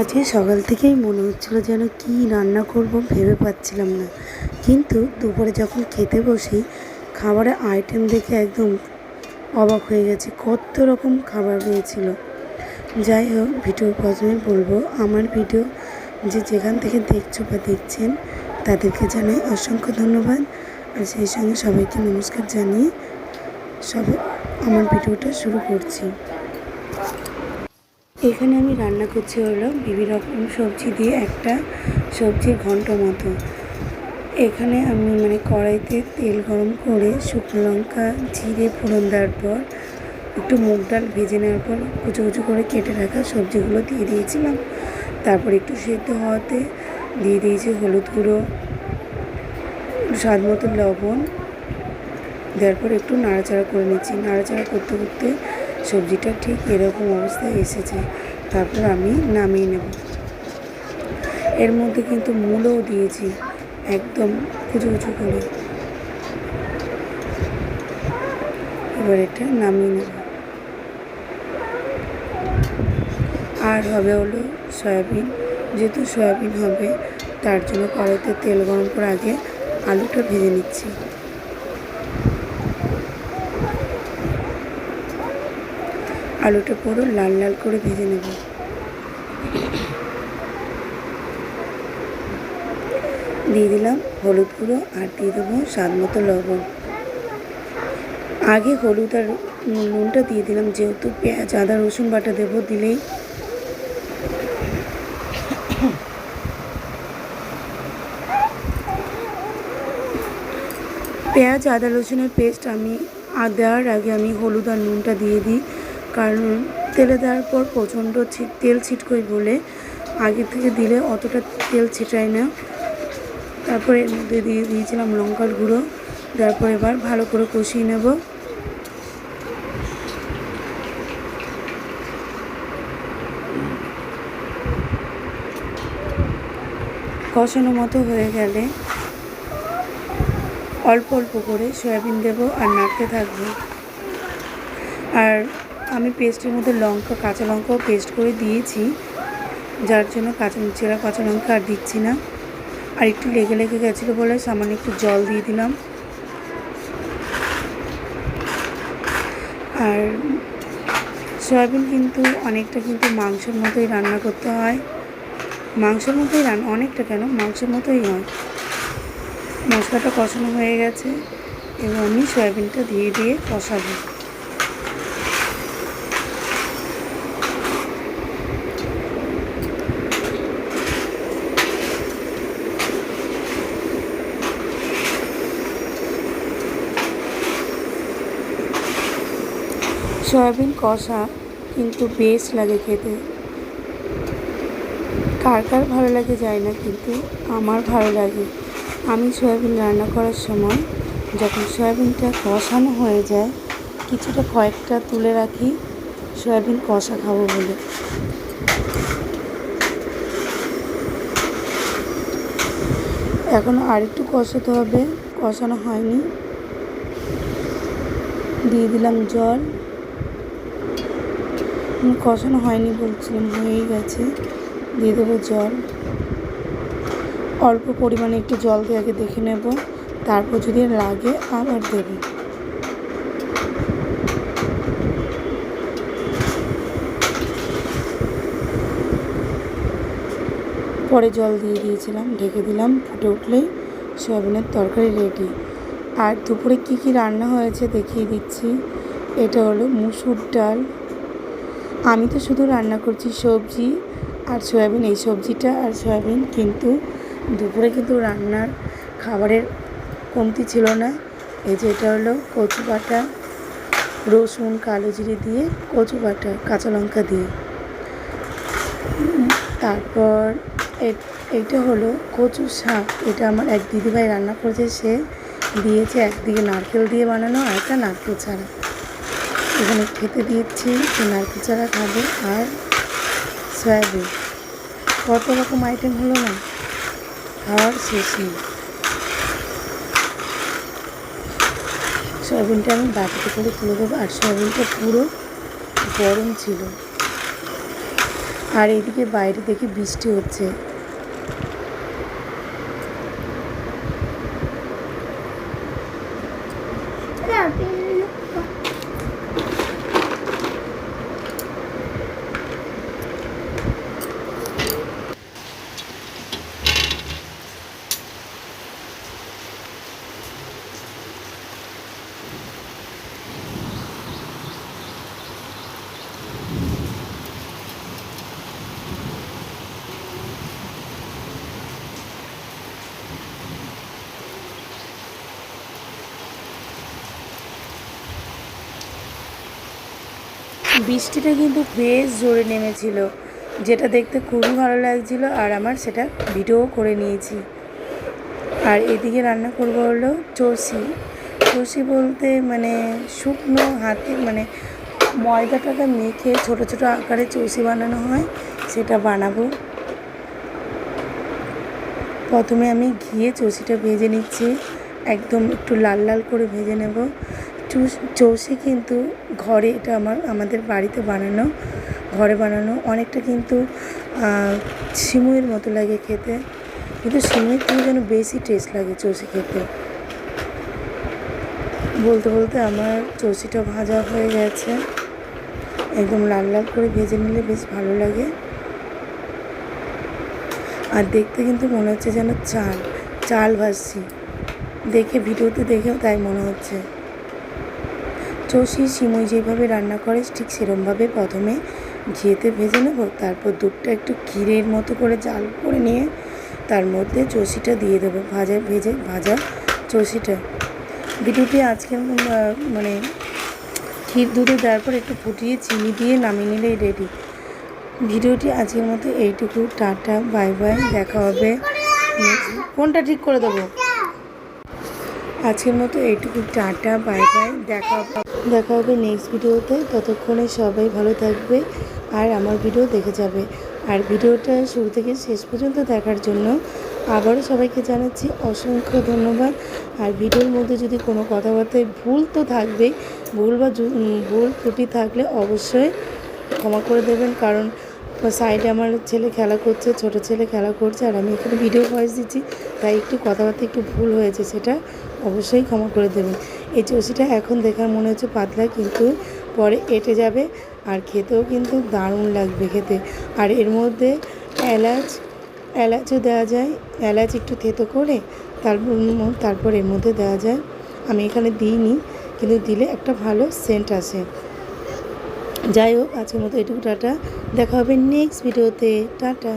আজকে সকাল থেকেই মনে হচ্ছিল যেন কী রান্না করব ভেবে পাচ্ছিলাম না। কিন্তু দুপুরে যখন খেতে বসি, খাবারের আইটেম দেখে একদম অবাক হয়ে গেছে, কত রকম খাবার হয়েছিল যাই হোক ভিডিও প্রথমে বলব, আমার ভিডিও যে যেখান থেকে দেখছ বা দেখছেন, তাদেরকে জানাই অসংখ্য ধন্যবাদ। আর সেই সঙ্গে সবাইকে নমস্কার জানিয়ে সবাই আমার ভিডিওটা শুরু করছি। এখানে আমি রান্না করছি হলো বিভিন্ন রকম সবজি দিয়ে একটা সবজির ঘন্ট মতো। এখানে আমি মানে কড়াইতে তেল গরম করে শুকনো লঙ্কা, জিরে ফোড়ন দেওয়ার পর, একটু মুগ ডাল ভেজে নেওয়ার পর কুচো কুচো করে কেটে রাখা সবজিগুলো দিয়ে দিয়েছিলাম। তারপর একটু সেদ্ধ হওয়াতে দিয়ে দিয়েছি হলুদ গুঁড়ো, স্বাদ মতো লবণ, দেওয়ার পর একটু নাড়াচাড়া করে নিচ্ছি। নাড়াচাড়া করতে করতে সবজিটা ঠিক এরকম অবস্থায় এসেছে, তারপর আমি নামিয়ে নেব। এর মধ্যে কিন্তু মূলও দিয়েছি, একদম কুচু কুচু করে। এবার এটা নামিয়ে নেব। আর হবে হলো সয়াবিন, যেহেতু সয়াবিন হবে, তার জন্য কড়াইতে তেল গরম করে আগে আলুটা ভেজে নিচ্ছি। আলুটা পুরো লাল লাল করে ভেজে নেব। দিয়ে দিলাম হলুদ গুঁড়ো আর দিয়ে দেবো স্বাদ মতো লবণ। আগে হলুদ আর নুনটা দিয়ে দিলাম, যেহেতু পেঁয়াজ, আদা, রসুন বাটা দেবো দিলেই। পেঁয়াজ, আদা, রসুনের পেস্ট আমি আর দেওয়ার আগে আমি হলুদ আর নুনটা দিয়ে দিই। কারণ তেলে দেওয়ার পর প্রচণ্ড তেল ছিটকোই বলে আগে থেকে দিলে অতটা তেল ছিটায় না। তারপরে এর মধ্যে দিয়ে দিয়েছিলাম লঙ্কার গুঁড়ো। তারপর এবার ভালো করে কষিয়ে নেব। কষানো মতো হয়ে গেলে অল্প অল্প করে সয়াবিন দেবো আর নাড়তে থাকব। আর আমি পেস্টের মধ্যে লঙ্কা, কাঁচা লঙ্কাও পেস্ট করে দিয়েছি। যার জন্য কাঁচা চেরা কাঁচা লঙ্কা আর দিচ্ছি না। আর একটু লেগে লেগে গেছিল বলে সামান্য একটু জল দিয়ে দিলাম। আর সয়াবিন কিন্তু অনেকটা কিন্তু মাংসের মতোই রান্না করতে হয়। মাংসের মতোই রান অনেকটা কেন? মাংসের মতোই হয় মশলাটা কষানো হয়ে গেছে। এবং আমি সয়াবিনটা দিয়ে দিয়ে কষাবো। সয়াবিন কষা কিন্তু বেশ লাগে খেতে। কার কার ভালো লাগে যায় না, কিন্তু আমার ভালো লাগে। আমি সয়াবিন রান্না করার সময় যখন সয়াবিনটা কষানো হয়ে যায়, কিছুটা কয়েকটা তুলে রাখি সয়াবিন কষা খাব বলে। এখন আরেকটু কষাতে হবে, কষানো হয়নি। দিয়ে দিলাম জল। কষানো হয়নি বলছিলাম, হয়েই গেছে। দিয়ে দেবো জল। অল্প পরিমাণে একটু জল দিয়ে আগে দেখে নেব। তারপর যদি লাগে আবার দেবে। পরে জল দিয়ে দিয়েছিলাম, ঢেকে দিলাম, ফুটে উঠলেই সয়াবিনের তরকারি রেডি আর দুপুরে কি কি রান্না হয়েছে দেখিয়ে দিচ্ছি। এটা হলো মুসুর ডাল আমি তো শুধু রান্না করছি সবজি আর সয়াবিন, এই সবজিটা আর সয়াবিন। কিন্তু দুপুরে কিন্তু রান্নার খাবারের কমতি ছিল না। এই যে এটা হলো কচু বাটা, রসুন, কালো জিরে দিয়ে কচু বাটা, কাঁচা লঙ্কা দিয়ে। তারপর এইটা হলো কচু শাক। এটা আমার এক দিদিভাই রান্না করেছে। সে দিয়েছে একদিকে নারকেল দিয়ে বানানো আর একটা নারকেল ছাড়া। এখানে খেতে দিয়েছি নারকেল চারা খাবে আর সয়াবিন। কত রকম আইটেম হলো না? খাওয়ার শেষ নেই। সয়াবিনটা আমি বাটিতে করে তুলে দেবো, আর সয়াবিনটা পুরো গরম ছিল। আর এদিকে বাইরে দেখি বৃষ্টি হচ্ছে। বৃষ্টিটা কিন্তু বেশ জোরে নেমেছিল, যেটা দেখতে খুবই ভালো লাগছিল আর আমার সেটা ভিডিও করে নিয়েছি। আর এদিকে রান্না করব হলো চষি চষি বলতে মানে শুকনো হাতে মানে ময়দাটাকে মেখে ছোট ছোট আকারে চষি বানানো হয়, সেটা বানাবো। প্রথমে আমি ঘিয়ে চষিটা ভেজে নিচ্ছি, একদম একটু লাল লাল করে ভেজে নেব। চুষ- কিন্তু ঘরে এটা আমার, আমাদের বাড়িতে বানানো, ঘরে বানানো অনেকটা কিন্তু সিমুইয়ের মতো লাগে খেতে। কিন্তু সিমুইয়ের থেকে যেন বেশি টেস্ট লাগে চৌষি খেতে। বলতে বলতে আমার চৌষিটা ভাজা হয়ে গেছে। একদম লাল লাল করে ভেজে নিলে বেশ ভালো লাগে। আর দেখতে কিন্তু মনে হচ্ছে যেন চাল চাল ভাজছি। দেখে ভিডিওতে দেখেও তাই মনে হচ্ছে। চষি সিমুই যেভাবে রান্না করে, ঠিক সেরমভাবে প্রথমে ঘিয়েতে ভেজে নেব, তারপর দুধটা একটু ক্ষীরের মতো করে জাল করে নিয়ে তার মধ্যে চষিটা দিয়ে দেবো, ভাজা, ভেজে ভাজা চষিটা। ভিডিওটি আজকে মানে ক্ষীর দুধে দেওয়ার পর একটু ফুটিয়ে চিনি দিয়ে নামিয়ে নিলেই রেডি ভিডিওটি আজকের মতো এইটুকু, টাটা, বাই বাই, দেখা হবে। কোনটা ঠিক করে দেবো? আজকের মতো এইটুকু, টাটা, বাই বাই, দেখা দেখা হবে নেক্সট ভিডিওতে ততক্ষণে সবাই ভালো থাকবে আর আমার ভিডিও দেখে যাবে। আর ভিডিওটা শুরু থেকে শেষ পর্যন্ত দেখার জন্য আবারও সবাইকে জানাচ্ছি অসংখ্য ধন্যবাদ। আর ভিডিওর মধ্যে যদি কোনো কথাবার্তায় ভুল তো থাকবেই, ভুল বা ভুল ত্রুটি থাকলে অবশ্যই ক্ষমা করে দেবেন। কারণ সাইডে আমার ছেলে খেলা করছে, ছোট ছেলে খেলা করছে, আর আমি এখানে ভিডিও ভয়েস দিচ্ছি, তাই একটু কথাবার্তা একটু ভুল হয়েছে সেটা অবশ্যই ক্ষমা করে দেবেন। এই চষিটা এখন দেখার মনে হচ্ছে পাতলা, কিন্তু পরে এঁটে যাবে, আর খেতেও কিন্তু দারুণ লাগবে খেতে। আর এর মধ্যে এলাচ, এলাচও দেওয়া যায়, এলাচ একটু থেতো করে, তারপর তারপর এর মধ্যে দেওয়া যায়। আমি এখানে দিইনি, কিন্তু দিলে একটা ভালো সেন্ট আসে। যাই হোক আজকের মতো এটুকু টাটা। দেখা হবে নেক্সট ভিডিওতে টাটা।